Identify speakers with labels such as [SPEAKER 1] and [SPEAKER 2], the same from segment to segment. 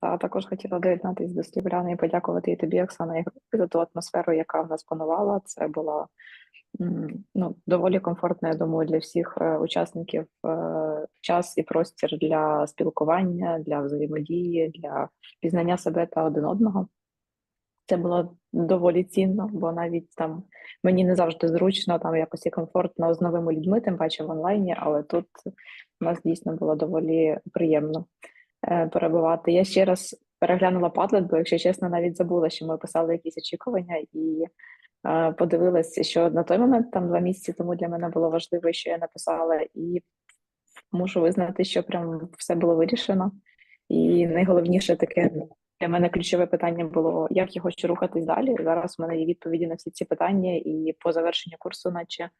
[SPEAKER 1] Та також хотіла доєднатися до слів Уляни і подякувати і тобі, Оксана, і групі за ту атмосферу, яка в нас панувала. Це була ну, доволі комфортна, я думаю, для всіх е, учасників е, час і простір для спілкування, для взаємодії, для пізнання себе та один одного. Це було доволі цінно, бо навіть там мені не завжди зручно, там якось і комфортно з новими людьми, тим паче в онлайні, але тут у нас дійсно було доволі приємно перебувати. Я ще раз переглянула Padlet, бо, якщо чесно, навіть забула, що ми писали якісь очікування, і е, подивилася, що на той момент, там два місяці тому для мене було важливо, що я написала, і мушу визнати, що прям все було вирішено. І найголовніше таке для мене ключове питання було, як я хочу рухатись далі. Зараз в мене є відповіді на всі ці питання, і по завершенню курсу, наче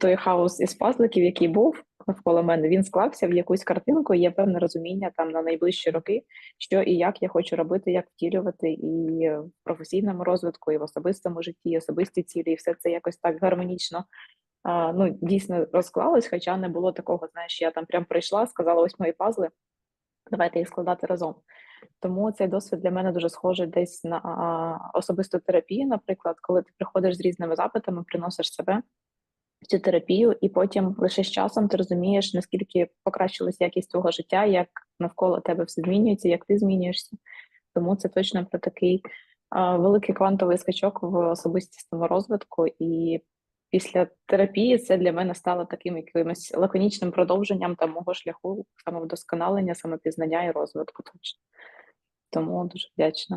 [SPEAKER 1] той хаос із пазликів, який був навколо мене, він склався в якусь картинку. і Є певне розуміння там на найближчі роки, що і як я хочу робити, як втілювати і в професійному розвитку, і в особистому житті, і особисті цілі, і все це якось так гармонічно. Ну дійсно розклалось, хоча не було такого, знаєш, я там прям прийшла, сказала, ось мої пазли, давайте їх складати разом. Тому цей досвід для мене дуже схожий десь на особисту терапію, наприклад, коли ти приходиш з різними запитами, приносиш себе цю терапію, і потім лише з часом ти розумієш, наскільки покращилась якість твого життя, як навколо тебе все змінюється, як ти змінюєшся. Тому це точно про такий а, великий квантовий скачок в особистісному розвитку. І після терапії це для мене стало таким якимось лаконічним продовженням там мого шляху самовдосконалення, самопізнання і розвитку. Точно. Тому дуже вдячна.